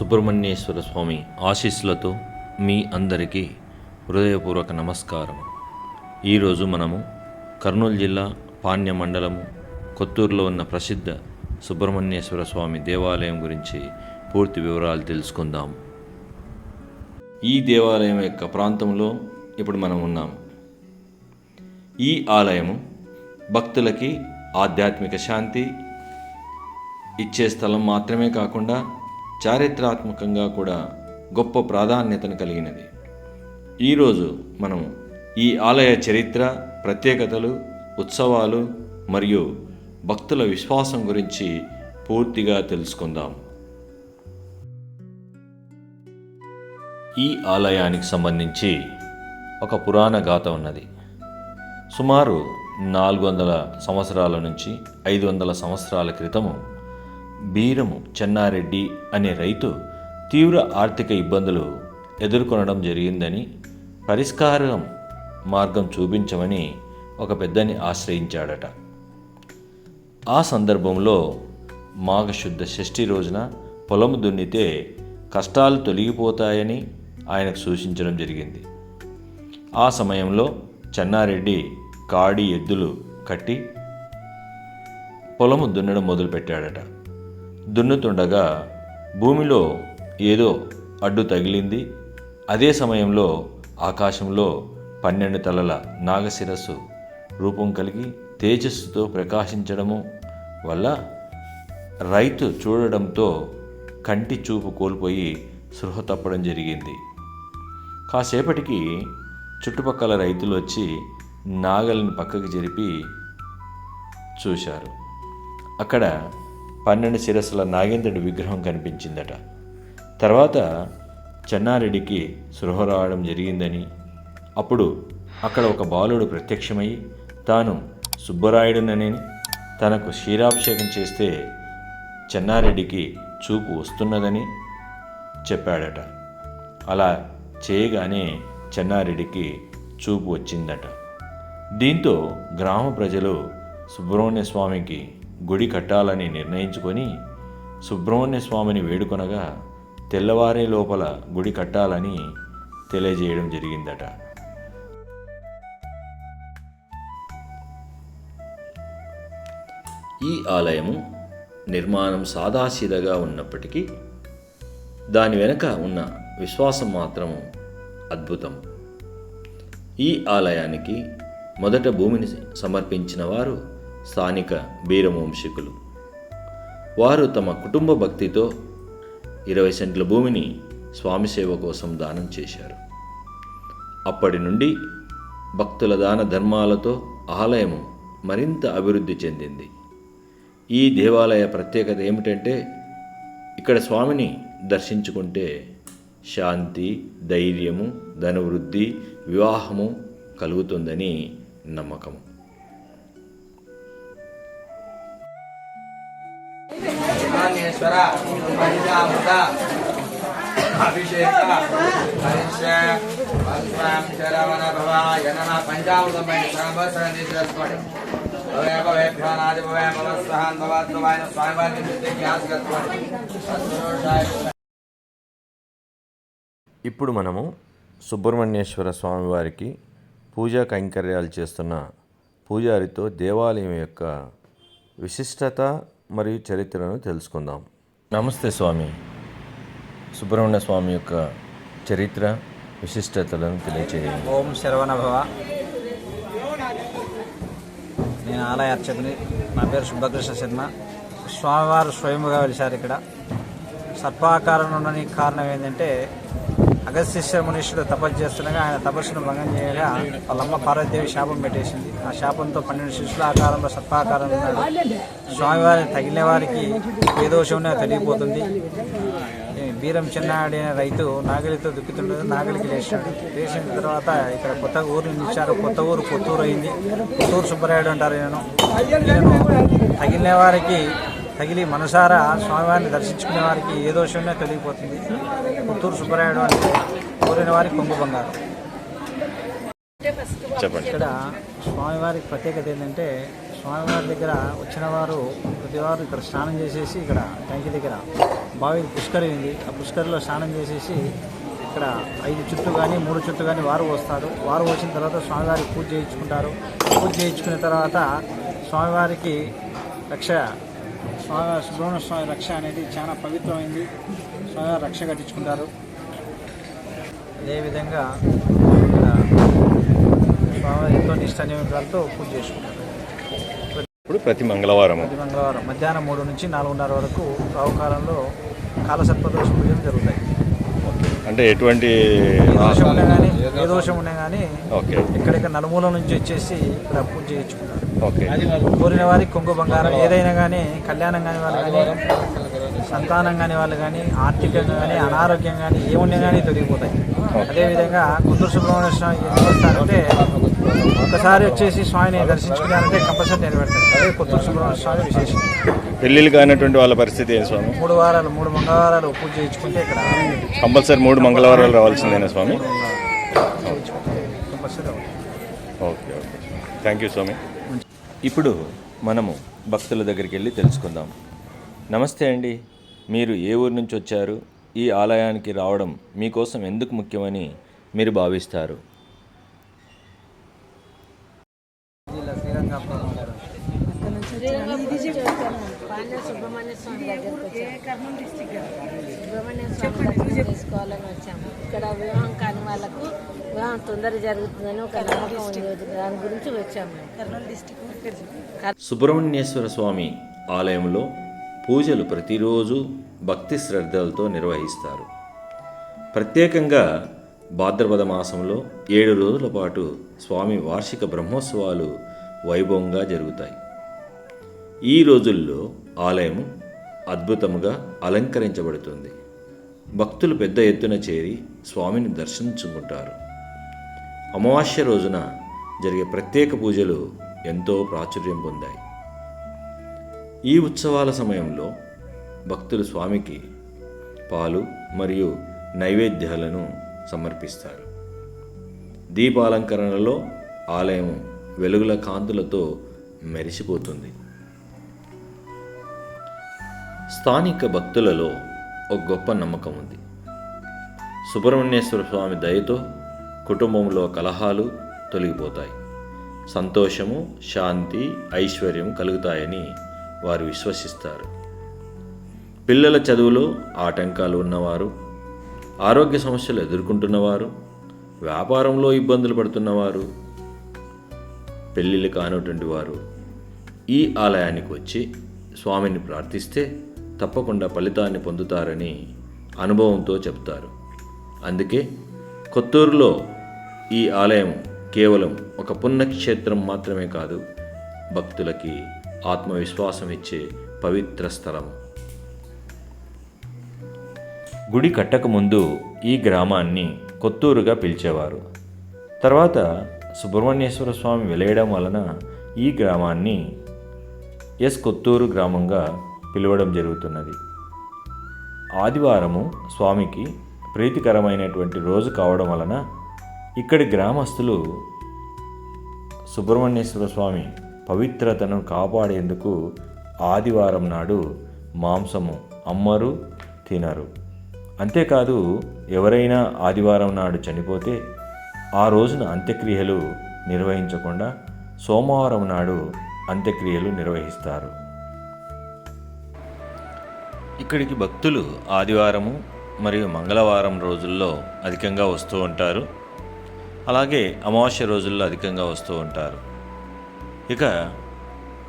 సుబ్రహ్మణ్యేశ్వర స్వామి ఆశీస్సులతో మీ అందరికీ హృదయపూర్వక నమస్కారం. ఈరోజు మనము కర్నూలు జిల్లా పాణ్య మండలము కొత్తూరులో ఉన్న ప్రసిద్ధ సుబ్రహ్మణ్యేశ్వర స్వామి దేవాలయం గురించి పూర్తి వివరాలు తెలుసుకుందాం. ఈ దేవాలయం యొక్క ప్రాంతంలో ఇప్పుడు మనం ఉన్నాం. ఈ ఆలయము భక్తులకి ఆధ్యాత్మిక శాంతి ఇచ్చే స్థలం మాత్రమే కాకుండా చారిత్రాత్మకంగా కూడా గొప్ప ప్రాధాన్యతను కలిగినది. ఈరోజు మనం ఈ ఆలయ చరిత్ర ప్రత్యేకతలు ఉత్సవాలు మరియు భక్తుల విశ్వాసం గురించి పూర్తిగా తెలుసుకుందాం. ఈ ఆలయానికి సంబంధించి ఒక పురాణ గాథ ఉన్నది. సుమారు నాలుగు వందల సంవత్సరాల నుంచి ఐదు వందల సంవత్సరాల క్రితము బీరము చెన్నారెడ్డి అనే రైతు తీవ్ర ఆర్థిక ఇబ్బందులు ఎదుర్కొనడం జరిగిందని పరిష్కారం మార్గం చూపించమని ఒక పెద్దని ఆశ్రయించాడట. ఆ సందర్భంలో మాఘశుద్ధ షష్ఠి రోజున పొలము దున్నితే కష్టాలు తొలగిపోతాయని ఆయనకు సూచించడం జరిగింది. ఆ సమయంలో చెన్నారెడ్డి కాడి ఎద్దులు కట్టి పొలము దున్నడం మొదలుపెట్టాడట. దున్నుతుండగా భూమిలో ఏదో అడ్డు తగిలింది. అదే సమయంలో ఆకాశంలో పన్నెండు తలల నాగశిరస్సు రూపం కలిగి తేజస్సుతో ప్రకాశించడము వల్ల రైతు చూడడంతో కంటి చూపు కోల్పోయి సృహ తప్పడం జరిగింది. కాసేపటికి చుట్టుపక్కల రైతులు వచ్చి నాగలిని పక్కకి జరిపి చూశారు. అక్కడ పన్నెండు శిరస్సుల నాగేంద్రుడి విగ్రహం కనిపించిందట. తర్వాత చెన్నారెడ్డికి సృహ రావడం జరిగిందని. అప్పుడు అక్కడ ఒక బాలుడు ప్రత్యక్షమై తాను సుబ్బరాయుడునని తనకు క్షీరాభిషేకం చేస్తే చెన్నారెడ్డికి చూపు వస్తున్నదని చెప్పాడట. అలా చేయగానే చెన్నారెడ్డికి చూపు వచ్చిందట. దీంతో గ్రామ ప్రజలు సుబ్రహ్మణ్య స్వామికి గుడి కట్టాలని నిర్ణయించుకొని సుబ్రహ్మణ్య స్వామిని వేడుకొనగా తెల్లవారే లోపల గుడి కట్టాలని తెలియజేయడం జరిగిందట. ఈ ఆలయము నిర్మాణం సాదాసీదగా ఉన్నప్పటికీ దాని వెనుక ఉన్న విశ్వాసం మాత్రం అద్భుతం. ఈ ఆలయానికి మొదట భూమిని సమర్పించిన వారు స్థానిక బీరవంశీకులు. వారు తమ కుటుంబ భక్తితో ఇరవై సెంట్ల భూమిని స్వామి సేవ కోసం దానం చేశారు. అప్పటి నుండి భక్తుల దాన ధర్మాలతో ఆలయము మరింత అభివృద్ధి చెందింది. ఈ దేవాలయ ప్రత్యేకత ఏమిటంటే ఇక్కడ స్వామిని దర్శించుకుంటే శాంతి ధైర్యము ధనవృద్ధి వివాహము కలుగుతుందని నమ్మకం శ్రీమాన్యేశ్వర పంచామృత అభిషేక హరిష భస్వం భవాయ నమ పంచామృతం పైన సంవత్సరం తీసుకోండి ఇప్పుడు మనము సుబ్రహ్మణ్యేశ్వర స్వామివారికి పూజా కైంకర్యాలు చేస్తున్న పూజారితో దేవాలయం యొక్క విశిష్టత మరియు చరిత్రను తెలుసుకుందాం. నమస్తే స్వామి. సుబ్రహ్మణ్య స్వామి యొక్క చరిత్ర విశిష్టతలను తెలియచేయండి. ఓం శరవణ భవ నేను ఆలయ అర్చకుని. నా పేరు సుబ్బకృష్ణ శర్మ. స్వామివారు స్వయముగా వెలిశారు ఇక్కడ. సర్పాకారంలో ఉండడానికి కారణం ఏంటంటే అగస్త్య మునీశ్వరుడు తపస్సు చేస్తుండగా ఆయన తపస్సును భంగం చేయగా వాళ్ళమ్మ పార్వతీదేవి శాపం పెట్టేసింది. ఆ శాపంతో పన్నెండు శిష్యుల ఆకారంలో సత్వాకారం ఉన్నాడు స్వామివారిని తగిలిన వారికి ఏ దోషంలో తెలియపోతుంది వీరం బీరం చిన్నాడి అనే రైతు నాగలితో దుక్కుతుండదు నాగలికి లేచాడు. లేచిన తర్వాత ఇక్కడ కొత్త ఊరు నిర్మించారు. కొత్త ఊరు కొత్తూరు అయింది. కొత్తూరు సుబ్బరాయుడు అంటారు నేను నేను తగిలిన వారికి తగిలి మనసారా స్వామివారిని దర్శించుకునే వారికి ఏ దోషంలో తెలియపోతుంది పుత్తూరు సుబ్బరాయుడు అంటే కోరిన వారికి కొంగు బంగారం. చెప్పండి. ఇక్కడ స్వామివారికి ప్రత్యేకత ఏంటంటే స్వామివారి దగ్గర వచ్చిన వారు ప్రతి వారు ఇక్కడ స్నానం చేసేసి ఇక్కడ ట్యాంకి దగ్గర బావి పుష్కరి ఉంది. ఆ పుష్కరిలో స్నానం చేసేసి ఇక్కడ ఐదు చుట్లు కానీ మూడు చుట్లు కానీ వారు వస్తారు. వారు వచ్చిన తర్వాత స్వామివారికి పూజ చేయించుకుంటారు. పూజ చేయించుకున్న తర్వాత స్వామివారికి రక్ష స్వామి సుబ్రహ్మణ్య స్వామి రక్ష అనేది చాలా పవిత్రమైంది. స్వామివారి రక్ష కట్టించుకుంటారు. అదేవిధంగా ఎంతో నిష్ట నియమాలతో పూజ చేసుకుంటారు. ఇప్పుడు ప్రతి మంగళవారం ప్రతి మంగళవారం మధ్యాహ్నం మూడు నుంచి నాలుగున్నర వరకు రావుకాలంలో కాలసర్పదోష పూజలు జరుగుతాయి. అంటే ఎటువంటి ఏ దోషం ఉన్నా కానీ ఏ దోషం ఉన్నా కానీ ఓకే. ఇక్కడిక్కడ నలుమూల నుంచి వచ్చేసి ఇక్కడ పూజ చేయించుకుంటారు. ఓకే. కోరిన వారికి కొంగు బంగారం ఏదైనా కానీ కళ్యాణం కాని వాళ్ళు కానీ సంతానం కాని వాళ్ళు కానీ ఆర్థికంగా కానీ అనారోగ్యం కానీ ఏమున్నా కానీ తొలగిపోతాయి. అదేవిధంగా కుదురు సుబ్రహ్మణ్య స్వామి ఎందుకు వస్తారంటే ఒకసారి వచ్చేసి స్వామిని దర్శించుకున్నారంటే కంపల్సరీ నెరవేరుతారు అదే కుదురు సుబ్రహ్మణ్య స్వామి విశేషం. పెళ్ళిళ్ళు కానటువంటి వాళ్ళ పరిస్థితి ఏం స్వామి? మూడు వారాలు మూడు మంగళవారాలు పూజ చేయించుకుంటే ఇక్కడ కంపల్సరీ మూడు మంగళవారాలు రావాల్సిందేనా స్వామి? Okay okay. థ్యాంక్ యూ స్వామి. ఇప్పుడు మనము భక్తుల దగ్గరికి వెళ్ళి తెలుసుకుందాం. నమస్తే అండి. మీరు ఏ ఊరు నుంచి వచ్చారు? ఈ ఆలయానికి రావడం మీకోసం ఎందుకు ముఖ్యమని మీరు భావిస్తారు? సుబ్రహ్మణ్య స్వామి సుబ్రహ్మణ్య స్వామి చేసుకోవాలని వచ్చాము ఇక్కడ వివాహం కాని వాళ్ళకు వివాహం తొందర జరుగుతుందని ఒక నమ్మకం దాని గురించి వచ్చాము కర్నూలు డిస్టిక్ సుబ్రహ్మణ్యేశ్వర స్వామి ఆలయంలో పూజలు ప్రతిరోజు భక్తి శ్రద్ధలతో నిర్వహిస్తారు. ప్రత్యేకంగా భాద్రపద మాసంలో ఏడు రోజుల పాటు స్వామి వార్షిక బ్రహ్మోత్సవాలు వైభవంగా జరుగుతాయి. ఈ రోజుల్లో ఆలయం అద్భుతముగా అలంకరించబడుతుంది. భక్తులు పెద్ద ఎత్తున చేరి స్వామిని దర్శించుకుంటారు. అమావాస్య రోజున జరిగే ప్రత్యేక పూజలు ఎంతో ప్రాచుర్యం పొందాయి. ఈ ఉత్సవాల సమయంలో భక్తులు స్వామికి పాలు మరియు నైవేద్యాలను సమర్పిస్తారు. దీపాలంకరణలో ఆలయం వెలుగుల కాంతులతో మెరిసిపోతుంది. స్థానిక భక్తులలో ఒక గొప్ప నమ్మకం ఉంది. సుబ్రహ్మణ్యేశ్వర స్వామి దయతో కుటుంబంలో కలహాలు తొలగిపోతాయి. సంతోషము శాంతి ఐశ్వర్యం కలుగుతాయని వారు విశ్వసిస్తారు. పిల్లల చదువులో ఆటంకాలు ఉన్నవారు ఆరోగ్య సమస్యలు ఎదుర్కొంటున్నవారు వ్యాపారంలో ఇబ్బందులు పడుతున్నవారు పెళ్ళిళ్ళు కానటువంటి వారు ఈ ఆలయానికి వచ్చి స్వామిని ప్రార్థిస్తే తప్పకుండా ఫలితాన్ని పొందుతారని అనుభవంతో చెప్తారు. అందుకే కొత్తూరులో ఈ ఆలయం కేవలం ఒక పుణ్యక్షేత్రం మాత్రమే కాదు భక్తులకి ఆత్మవిశ్వాసం ఇచ్చే పవిత్ర స్థలం గుడి కట్టకముందు ఈ గ్రామాన్ని కొత్తూరుగా పిలిచేవారు. తర్వాత సుబ్రహ్మణ్యేశ్వర స్వామి వెలయడం వలన ఈ గ్రామాన్ని ఎస్ కొత్తూరు గ్రామంగా పిలవడం జరుగుతున్నది. ఆదివారము స్వామికి ప్రీతికరమైనటువంటి రోజు కావడం వలన ఇక్కడి గ్రామస్తులు సుబ్రహ్మణ్యేశ్వర స్వామి పవిత్రతను కాపాడేందుకు ఆదివారం నాడు మాంసము అమ్మరు తినరు. అంతేకాదు ఎవరైనా ఆదివారం నాడు చనిపోతే ఆ రోజున అంత్యక్రియలు నిర్వహించకుండా సోమవారం నాడు అంత్యక్రియలు నిర్వహిస్తారు. ఇక్కడికి భక్తులు ఆదివారము మరియు మంగళవారం రోజుల్లో అధికంగా వస్తూ ఉంటారు. అలాగే అమావాస్య రోజుల్లో అధికంగా వస్తూ ఉంటారు. ఇక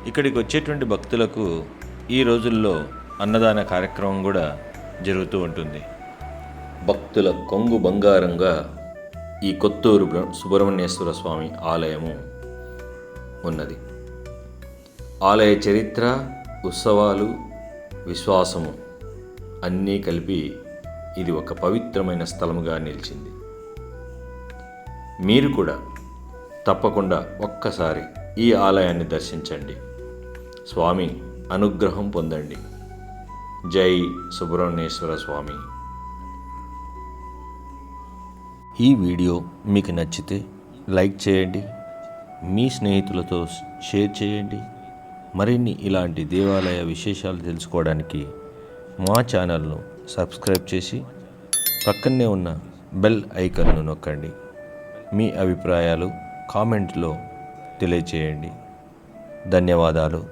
ఇక్కడికి వచ్చేటువంటి భక్తులకు ఈ రోజుల్లో అన్నదాన కార్యక్రమం కూడా జరుగుతూ ఉంటుంది. భక్తుల కొంగు బంగారంగా ఈ కొత్తూరు సుబ్రహ్మణ్యేశ్వర స్వామి ఆలయము ఉన్నది. ఆలయ చరిత్ర ఉత్సవాలు విశ్వాసము అన్నీ కలిపి ఇది ఒక పవిత్రమైన స్థలముగా నిలిచింది. మీరు కూడా తప్పకుండా ఒక్కసారి ఈ ఆలయాన్ని దర్శించండి. స్వామి అనుగ్రహం పొందండి. జై సుబ్రహ్మణ్యేశ్వర స్వామి. ఈ వీడియో మీకు నచ్చితే లైక్ చేయండి మీ స్నేహితులతో షేర్ చేయండి మరిన్ని ఇలాంటి దేవాలయ విశేషాలు తెలుసుకోవడానికి మా ఛానల్ను సబ్స్క్రైబ్ చేసి పక్కనే ఉన్న బెల్ ఐకన్ను నొక్కండి. మీ అభిప్రాయాలు కామెంట్లో తెలియచేయండి. ధన్యవాదాలు.